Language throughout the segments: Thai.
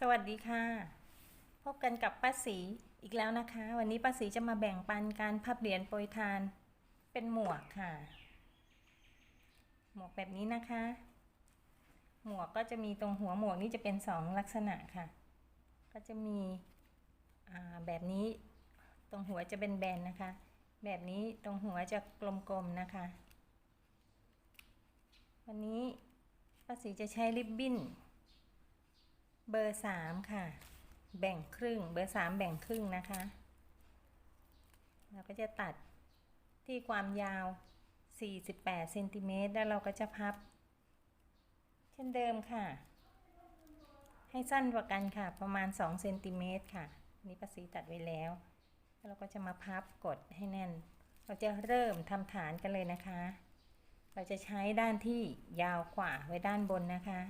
สวัสดีค่ะ พบกันกับป้าสีอีกแล้วนะคะ วันนี้ป้าสีจะมาแบ่งปันการพับเหรียญโปรยทานเป็นหมวกค่ะ หมวกแบบนี้นะคะ หมวกก็จะมีตรงหัวหมวกนี่จะเป็นสองลักษณะค่ะ ก็จะมีแบบนี้ตรงหัวจะเป็นแบนๆนะคะ แบบนี้ตรงหัวจะกลมๆนะคะ วันนี้ป้าสีจะใช้ริบบิ้น เบอร์สามค่ะ แบ่งครึ่ง เบอร์สามแบ่งครึ่งนะคะ เราก็จะตัดที่ความยาว 48เซนติเมตรแล้วเราก็จะพับ เช่นเดิมค่ะ ให้สั้นกว่ากันค่ะ ประมาณ2เซนติเมตรค่ะ นี่ประสีตัดไว้แล้ว แล้วเราก็จะมาพับกดให้แน่น เราจะเริ่มทำฐานกันเลยนะคะ เราจะใช้ด้านที่ยาวกว่าไว้ด้านบนนะคะ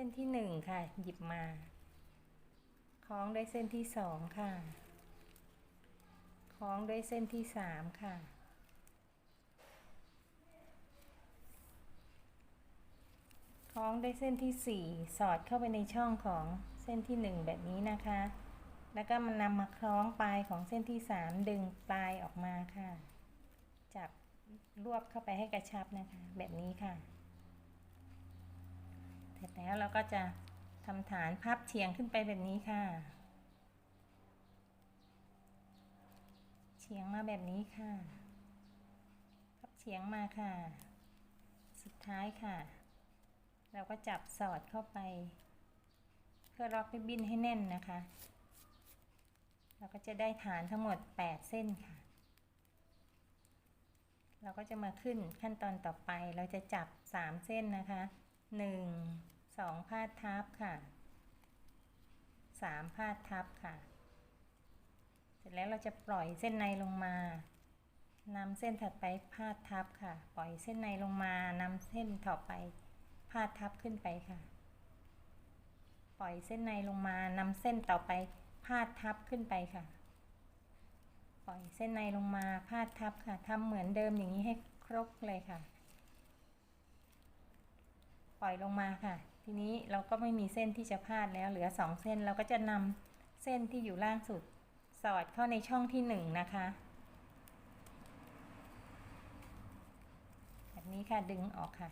ส้นที่หนึ่งค่ะ หยิบมา คล้องด้วยเส้นที่สองค่ะ คล้องด้วยเส้นที่สามค่ะ คล้องด้วยเส้นที่สี่สอดเข้าไปในช่องของเส้นที่หนึ่งแบบนี้นะคะ แล้วก็มันนำมาคล้องปลายของเส้นที่สามดึงปลายออกมาค่ะ จับรวบเข้าไปให้กระชับนะคะ แบบนี้ค่ะ เสร็จแล้วเราก็จะทำฐานพับเฉียงขึ้นไปแบบนี้ค่ะ เฉียงมาแบบนี้ค่ะ พับเฉียงมาค่ะ สุดท้ายค่ะ เราก็จับสอดเข้าไป เพื่อล็อกริบบิ้นให้แน่นนะคะ เราก็จะได้ฐานทั้งหมด 8 เส้นค่ะ เราก็จะมาขึ้นขั้นตอนต่อไป เราจะจับ 3 เส้นนะคะหนึ่ง สองพาดทับค่ะสามพาดทับค่ะ เสร็จแล้วเราจะปล่อยเส้นในลงมานำเส้นถัดไปพาดทับค่ะ ปล่อยเส้นในลงมานำเส้นต่อไปพาดทับขึ้นไปค่ะ ปล่อยเส้นในลงมานำเส้นต่อไปพาดทับขึ้นไปค่ะ ปล่อยเส้นในลงมาพาดทับค่ะทำเหมือนเดิมอย่างนี้ให้ครบเลยค่ะ ปล่อยลงมาค่ะ ทีนี้เราก็ไม่มีเส้นที่จะพาดแล้วเหลือสองเส้นเราก็จะนำเส้นที่อยู่ล่างสุดสอดเข้าในช่องที่หนึ่งนะคะแบบนี้ค่ะดึงออกค่ะ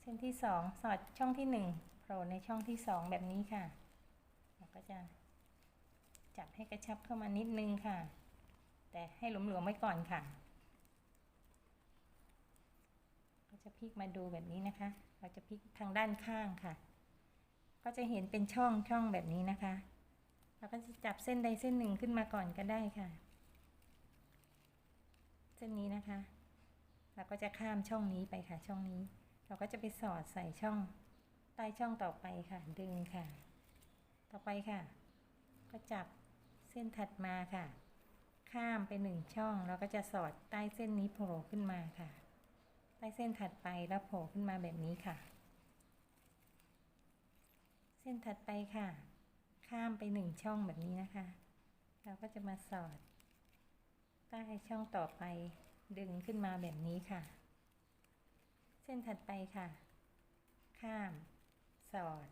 เส้นที่สองสอดช่องที่หนึ่งโผล่ในช่องที่สองแบบนี้ค่ะเราก็จะจับให้กระชับเข้ามานิดนึงค่ะ แต่ให้หลวมๆไว้ก่อนค่ะ ก็ จะพลิกมาดูแบบนี้นะคะ เราจะพลิกทางด้านข้างค่ะ ก็จะเห็นเป็นช่องช่องแบบนี้นะคะ เราก็จะจับเส้นใดเส้นหนึ่งขึ้นมาก่อนก็ได้ค่ะ เส้นนี้นะคะ เราก็จะข้ามช่องนี้ไปค่ะ ช่องนี้ เราก็จะไปสอดใส่ช่องใต้ช่องต่อไปค่ะ ดึงค่ะ ต่อไปค่ะ ก็จับเส้นถัดมาค่ะ ข้ามไปหนึ่งช่อง เราก็จะสอดใต้เส้นนี้โผล่ขึ้นมาค่ะ ใต้เส้นถัดไปแล้วโผล่ขึ้นมาแบบนี้ค่ะ เส้นถัดไปค่ะ ข้ามไปหนึ่งช่องแบบนี้นะคะ เราก็จะมาสอด ใต้ช่องต่อไปดึงขึ้นมาแบบนี้ค่ะ เส้นถัดไปค่ะ ข้าม สอด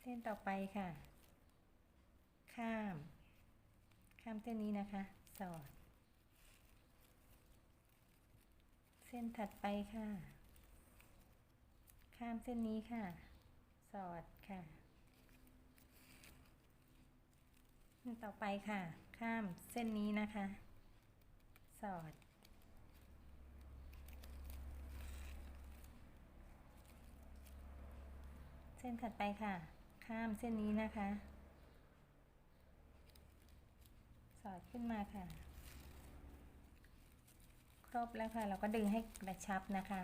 เส้นต่อไปค่ะ ข้าม ข้ามเส้นนี้นะคะ สอด เส้นถัดไปค่ะ ข้ามเส้นนี้ค่ะ สอดค่ะเส้นต่อไปค่ะ ข้ามเส้นนี้นะคะ สอด เส้นถัดไปค่ะ ข้ามเส้นนี้นะคะ สอดขึ้นมาค่ะ รบแล้วค่ะ เราก็ดึงให้กระชับนะคะ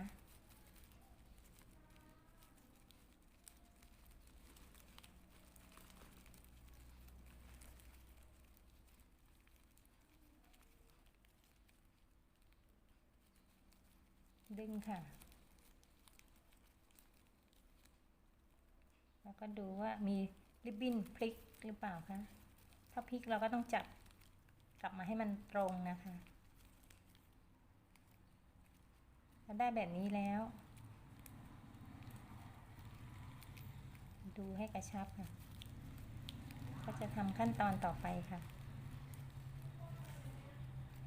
ดึงค่ะ แล้วก็ดูว่ามีริบบิ้นพลิกหรือเปล่าคะ ถ้าพลิกเราก็ต้องจับกลับมาให้มันตรงนะคะ เราได้แบบนี้แล้ว ดูให้กระชับค่ะ ก็จะทำขั้นตอนต่อไปค่ะ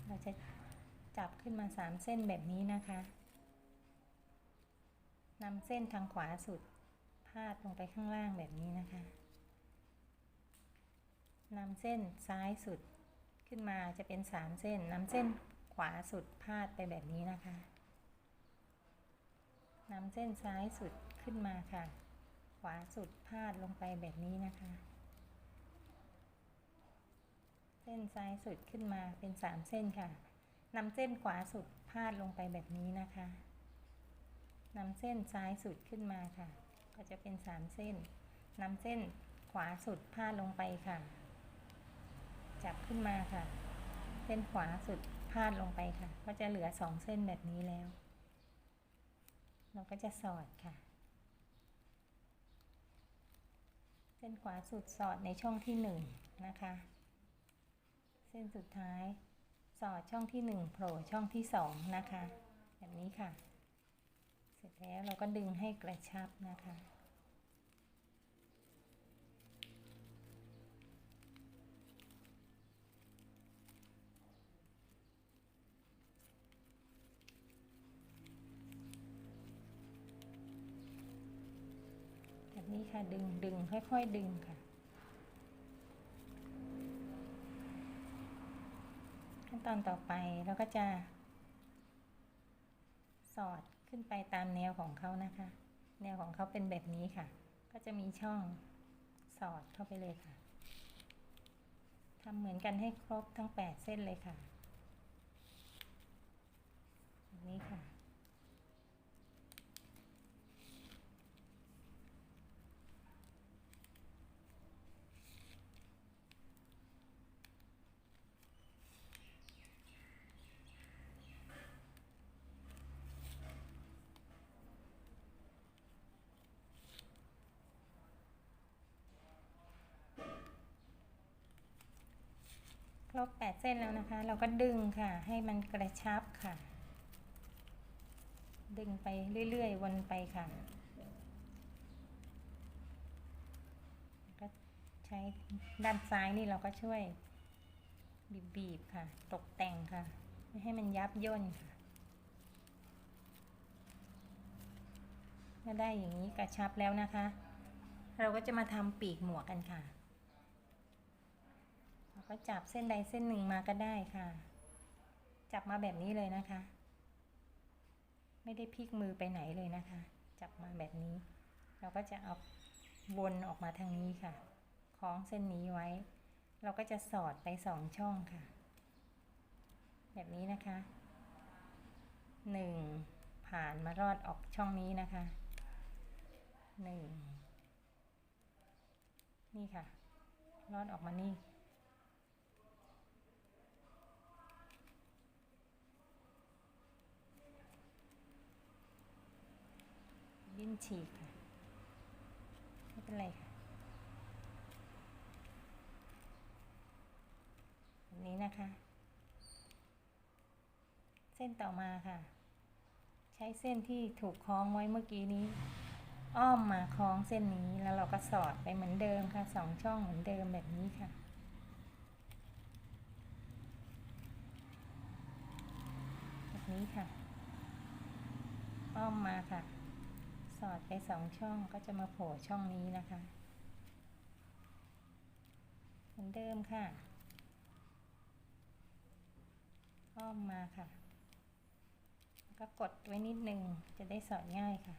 เราจะจับขึ้นมาสามเส้นแบบนี้นะคะนำเส้นทางขวาสุดพาดลงไปข้างล่างแบบนี้นะคะนำเส้นซ้ายสุดขึ้นมาจะเป็นสามเส้นนำเส้นขวาสุดพาดไปแบบนี้นะคะ นำเส้นซ้ายสุดขึ้นมาค่ะ ขวาสุดพาดลงไปแบบนี้นะคะ เส้นซ้ายสุดขึ้นมาเป็นสามเส้นค่ะนำเส้นขวาสุดพาดลงไปแบบนี้นะคะนำเส้นซ้ายสุดขึ้นมาค่ะ ก็จะเป็นสามเส้นนำเส้นขวาสุดพาดลงไปค่ะ จับขึ้นมาค่ะ เส้นขวาสุดพาดลงไปค่ะ ก็จะเหลือสองเส้นแบบนี้แล้ว เราก็จะสอดค่ะ เส้นขวาสุดสอดในช่องที่หนึ่งนะคะ เส้นสุดท้ายสอดช่องที่หนึ่งโผล่ช่องที่สองนะคะ แบบนี้ค่ะ เสร็จแล้วเราก็ดึงให้กระชับนะคะ ดึงดึงค่อยๆดึงค่ะ ขั้นตอนต่อไปเราก็จะ สอดขึ้นไปตามแนวของเขานะคะ แนวของเขาเป็นแบบนี้ค่ะ ก็จะมีช่องสอดเข้าไปเลยค่ะทำเหมือนกันให้ครบทั้ง 8 เส้นเลยค่ะ แบบนี้ค่ะ ค รบแปดเส้นแล้วนะคะ เราก็ดึงค่ะ ให้มันกระชับค่ะ ดึงไปเรื่อยๆ วนไปค่ะ ก็ใช้ด้านซ้ายนี่เราก็ช่วยบีบๆค่ะ ตกแต่งค่ะ ไม่ให้มันยับย่นค่ะเมื่อได้อย่างนี้กระชับแล้วนะคะ เราก็จะมาทำปีกหมวกกันค่ะ ก็จับเส้นใดเส้นหนึ่งมาก็ได้ค่ะ จับมาแบบนี้เลยนะคะ ไม่ได้พลิกมือไปไหนเลยนะคะ จับมาแบบนี้ เราก็จะเอาวนออกมาทางนี้ค่ะ คล้องเส้นนี้ไว้ เราก็จะสอดไปสองช่องค่ะ แบบนี้นะคะหนึ่งผ่านมารอดออกช่องนี้นะคะหนึ่งนี่ค่ะ รอดออกมานี่ ฉีกค่ะ ไม่เป็นไรค่ะแบบนี้นะคะ เส้นต่อมาค่ะ ใช้เส้นที่ถูกคล้องไว้เมื่อกี้นี้ อ้อมมาคล้องเส้นนี้แล้วเราก็สอดไปเหมือนเดิมค่ะสองช่องเหมือนเดิมแบบนี้ค่ะแบบนี้ค่ะ อ้อมมาค่ะ อดไปสองช่องก็จะมาโผล่ช่องนี้นะคะเหมือนเดิมค่ะอ้อมมาค่ะ ก็กดไว้นิดนึงจะได้สอดง่ายค่ะ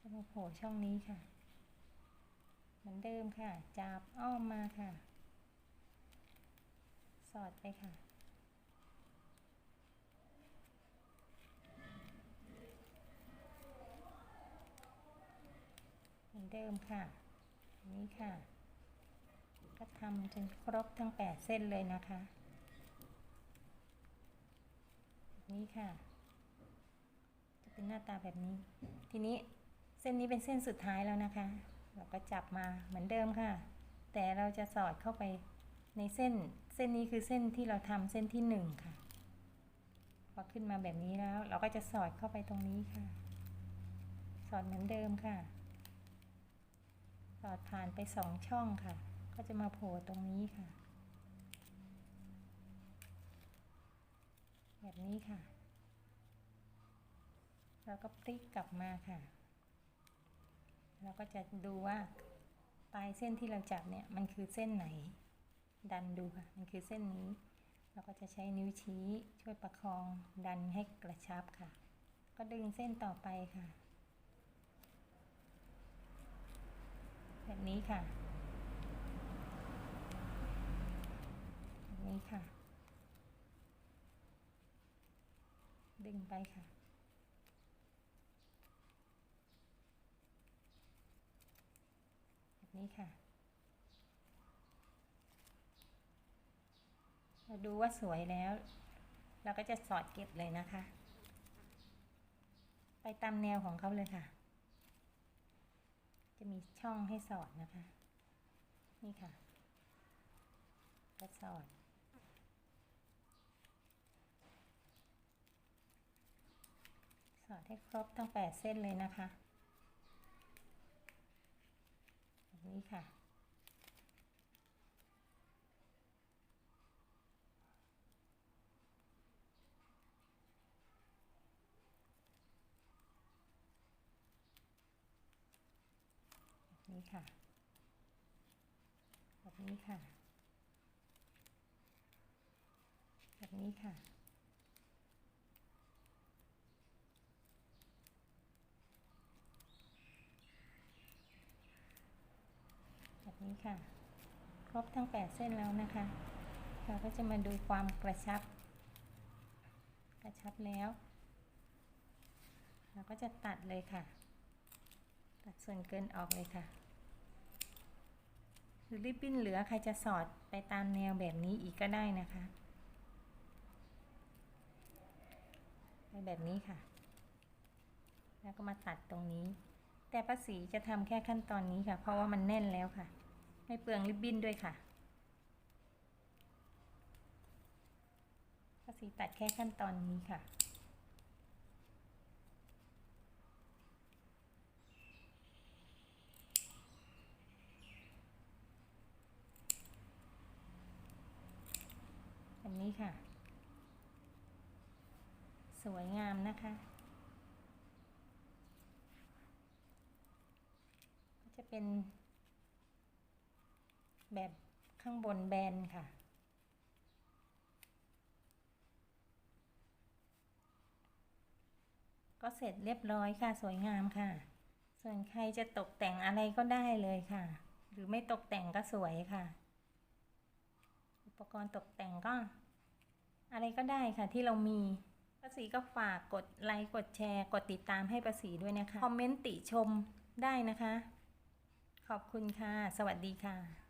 จะมาโผล่ช่องนี้ค่ะ เหมือนเดิมค่ะ จับอ้อมมาค่ะ สอดไปค่ะ เหมือนเดิมค่ะนนี้ค่ะ ก็ทำจนครบทั้ง 8 เส้นเลยนะคะนี้ค่ะ จะเป็นหน้าตาแบบนี้ ทีนี้เส้นนี้เป็นเส้นสุดท้ายแล้วนะคะ เราก็จับมาเหมือนเดิมค่ะ แต่เราจะสอดเข้าไปในเส้น เส้นนี้คือเส้นที่เราทำเส้นที่หนึ่งค่ะ พอขึ้นมาแบบนี้แล้ว เราก็จะสอดเข้าไปตรงนี้ค่ะ สอดเหมือนเดิมค่ะ สอดผ่านไปสองช่องค่ะ ก็จะมาโผล่ตรงนี้ค่ะ แบบนี้ค่ะ แล้วก็พลิกกลับมาค่ะ เราก็จะดูว่าปลายเส้นที่เราจับเนี่ยมันคือเส้นไหน ดันดูค่ะ มันคือเส้นนี้ เราก็จะใช้นิ้วชี้ช่วยประคองดันให้กระชับค่ะ ก็ดึงเส้นต่อไปค่ะ แบบนี้ค่ะแบบนี้ค่ะ ดึงไปค่ะแบบนี้ค่ะเราดูว่าสวยแล้ว เราก็จะสอดเก็บเลยนะคะ ไปตามแนวของเขาเลยค่ะ จะมีช่องให้สอดนะคะ นี่ค่ะ ก็สอด สอดให้ครบทั้งแปดเส้นเลยนะคะ แบบนี้ค่ะ นี้ค่ะ แบบนี้ค่ะ แบบนี้ค่ะ แบบนี้ค่ะ ครบทั้ง 8 เส้นแล้วนะคะ เราก็จะมาดูความกระชับ กระชับแล้ว เราก็จะตัดเลยค่ะ ตัดส่วนเกินออกเลยค่ะ รือริบบิ้นเหลือใครจะสอดไปตามแนวแบบนี้อีกก็ได้นะคะไปแบบนี้ค่ะ แล้วก็มาตัดตรงนี้ แต่ป้าสีจะทำแค่ขั้นตอนนี้ค่ะ เพราะว่ามันแน่นแล้วค่ะ ไม่เปลืองริบบิ้นด้วยค่ะป้าสีตัดแค่ขั้นตอนนี้ค่ะ อันนี้ค่ะ สวยงามนะคะ ก็จะเป็น แบบข้างบนแบนค่ะ ก็เสร็จเรียบร้อยค่ะ สวยงามค่ะ ส่วนใครจะตกแต่งอะไรก็ได้เลยค่ะ หรือไม่ตกแต่งก็สวยค่ะอุปกรณ์ตกแต่งก็ อะไรก็ได้ค่ะที่เรามีป้าสีก็ฝากกดไลค์กดแชร์ กดติดตามให้ป้าสีด้วยนะคะ คอมเมนต์ติชมได้นะคะ ขอบคุณค่ะ สวัสดีค่ะ